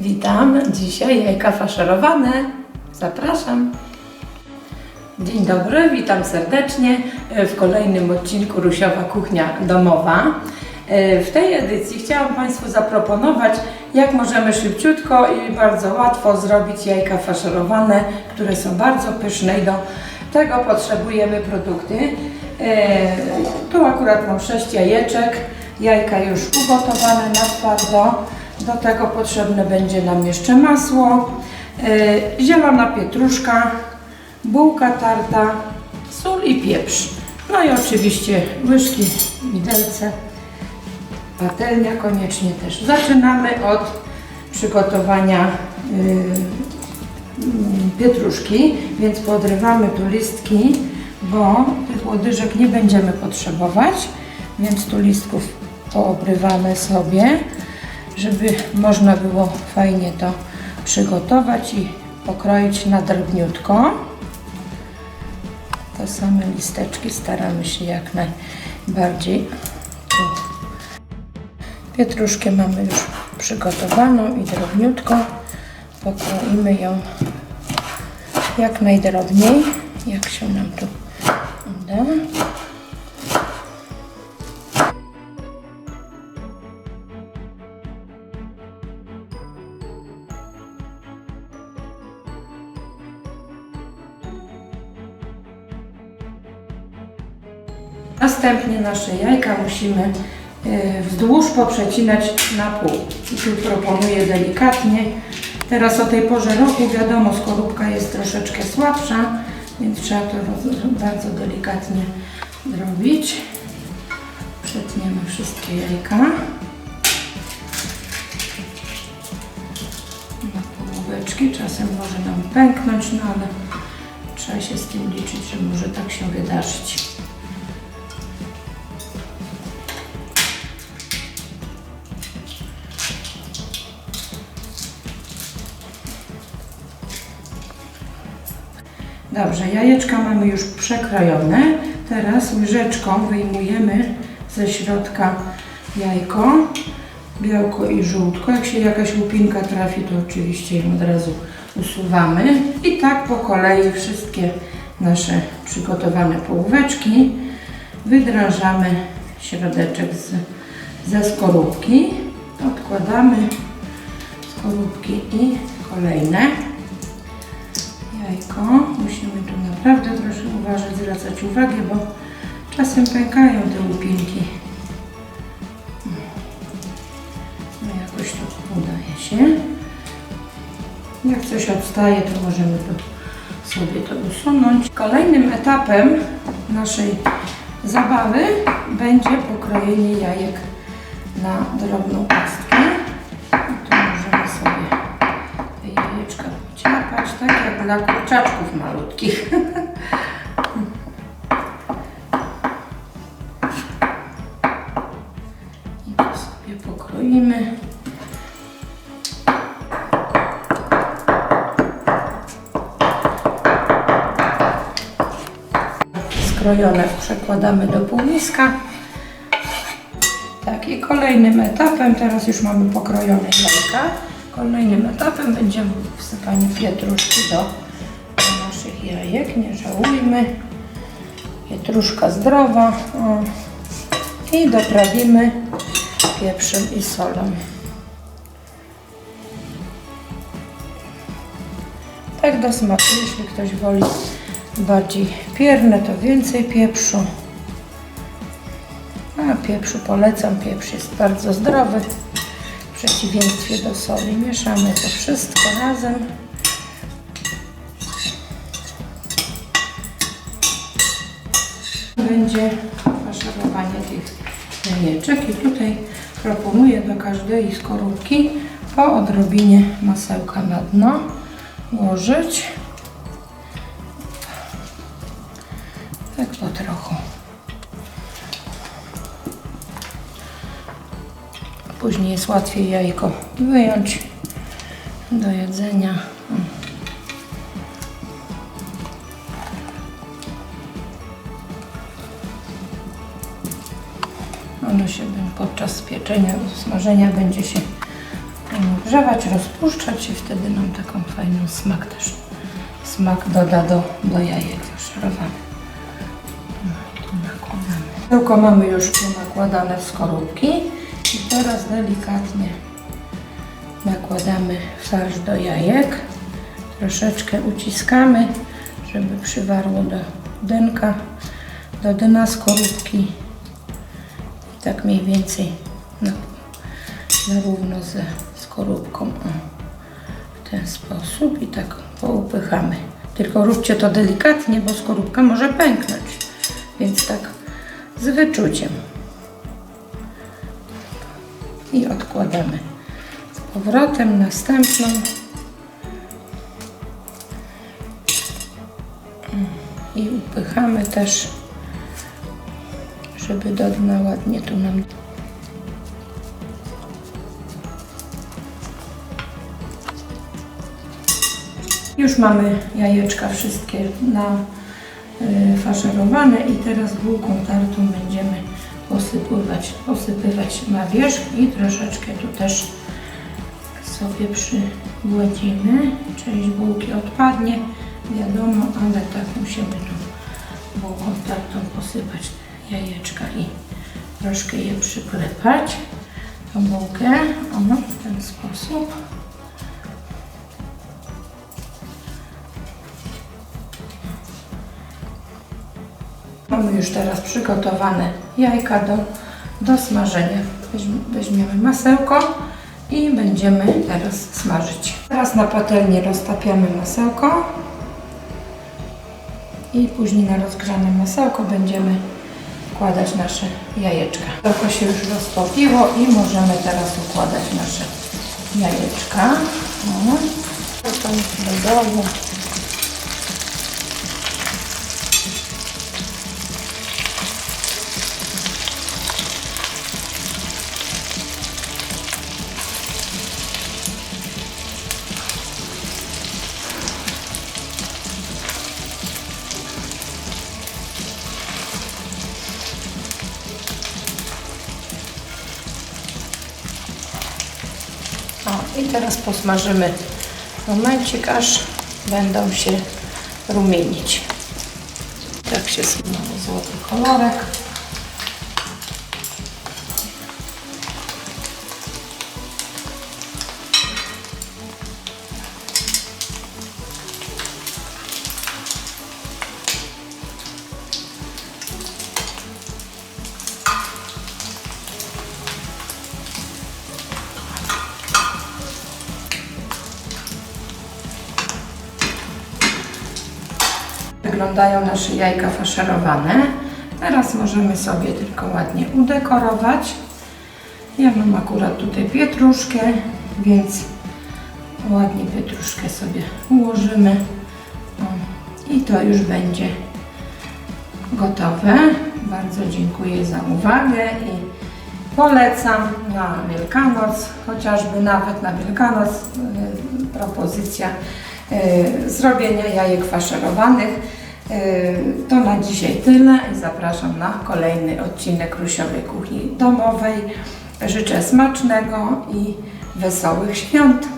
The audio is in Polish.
Witam. Dzisiaj jajka faszerowane. Zapraszam. Dzień dobry, witam serdecznie w kolejnym odcinku Rusiowa Kuchnia Domowa. W tej edycji chciałam Państwu zaproponować, jak możemy szybciutko i bardzo łatwo zrobić jajka faszerowane, które są bardzo pyszne i do tego potrzebujemy produkty. E, Tu akurat mam 6 jajeczek, jajka już ugotowane na twardo. Do tego potrzebne będzie nam jeszcze masło, e, zielona pietruszka, bułka tarta, sól i pieprz. No i oczywiście łyżki, widelce, patelnia koniecznie też. Zaczynamy od przygotowania y, mm, pietruszki, więc podrywamy tu listki, bo tych łodyżek nie będziemy potrzebować, więc tu listków poobrywamy sobie, żeby można było fajnie to przygotować i pokroić na drobniutko. Te same listeczki staramy się jak najbardziej. Pietruszkę mamy już przygotowaną i drobniutko. Pokroimy ją jak najdrobniej, jak się nam tu Następnie nasze jajka musimy y, wzdłuż poprzecinać na pół. I tu proponuję delikatnie. Teraz o tej porze roku wiadomo, skorupka jest troszeczkę słabsza, więc trzeba to bardzo delikatnie zrobić. Przetniemy wszystkie jajka. Na połóweczki. Czasem może nam pęknąć, no ale trzeba się z tym liczyć, że może tak się wydarzyć. Dobrze, jajeczka mamy już przekrojone. Teraz łyżeczką wyjmujemy ze środka jajko, białko i żółtko. Jak się jakaś łupinka trafi, to oczywiście ją od razu usuwamy. I tak po kolei wszystkie nasze przygotowane połóweczki wydrażamy środeczek z, ze skorupki. Odkładamy skorupki i kolejne jajko. Musimy tu naprawdę troszkę uważać, zwracać uwagę, bo czasem pękają te łupinki. No jakoś to udaje się. Jak coś odstaje, to możemy to sobie to usunąć. Kolejnym etapem naszej zabawy będzie pokrojenie jajek na drobną pastkę. I tu możemy sobie te jajeczka pociapać, tak jak dla kurczaczków malutkich. I to sobie pokroimy. Skrojone przekładamy do półmiska. Tak, i kolejnym etapem, teraz już mamy pokrojone jajka. Kolejnym etapem będzie wsypanie pietruszki do, naszych jajek. Nie żałujmy. Pietruszka zdrowa. O. I doprawimy pieprzem i solą. Tak do smaku. Jeśli ktoś woli bardziej pierne, to więcej pieprzu. A pieprzu polecam. Pieprz jest bardzo zdrowy. Przeciwieństwie do soli. Mieszamy to wszystko razem. Będzie faszerowanie tych jajeczek i tutaj proponuję do każdej skorupki po odrobinie masełka na dno włożyć. Tak po trochu. Później jest łatwiej jajko wyjąć do jedzenia. Ono się podczas pieczenia, smażenia będzie się grzewać, rozpuszczać i wtedy nam taką fajną smak też. Smak doda do, do jajek faszerowanych. No, tu nakładamy. Tylko mamy już tu nakładane w skorupki i teraz delikatnie nakładamy farsz do jajek. Troszeczkę uciskamy, żeby przywarło do dynka, do dna skorupki. Tak mniej więcej na, zarówno ze skorupką w ten sposób i tak poupychamy. Tylko róbcie to delikatnie, bo skorupka może pęknąć, więc tak z wyczuciem. I odkładamy z powrotem następną. I upychamy też, żeby do dna ładnie tu nam Już mamy jajeczka wszystkie na y, faszerowane i teraz bułką tartą będziemy posypywać, posypywać na wierzch i troszeczkę tu też sobie przygładzimy. Część bułki odpadnie, wiadomo, ale tak musimy tu bułką tartą posypać jajeczka i troszkę je przyklepać. Tą bułkę, o, w ten sposób. Mamy już teraz przygotowane jajka do, do smażenia. Weźm- Weźmiemy masełko i będziemy teraz smażyć. Teraz na patelnię roztapiamy masełko i później na rozgrzane masełko będziemy wkładać nasze jajeczka. Masełko się już roztopiło i możemy teraz układać nasze jajeczka. O, to do. I teraz posmażymy momencik, aż będą się rumienić. Tak się mamy złoty kolorek. Wyglądają nasze jajka faszerowane. Teraz możemy sobie tylko ładnie udekorować. Ja mam akurat tutaj pietruszkę, więc ładnie pietruszkę sobie ułożymy. I to już będzie gotowe. Bardzo dziękuję za uwagę i polecam na Wielkanoc, chociażby nawet na Wielkanoc y, propozycja y, zrobienia jajek faszerowanych. Y, To na dzisiaj tyle i zapraszam na kolejny odcinek Rusiowej Kuchni Domowej. Życzę smacznego i wesołych świąt.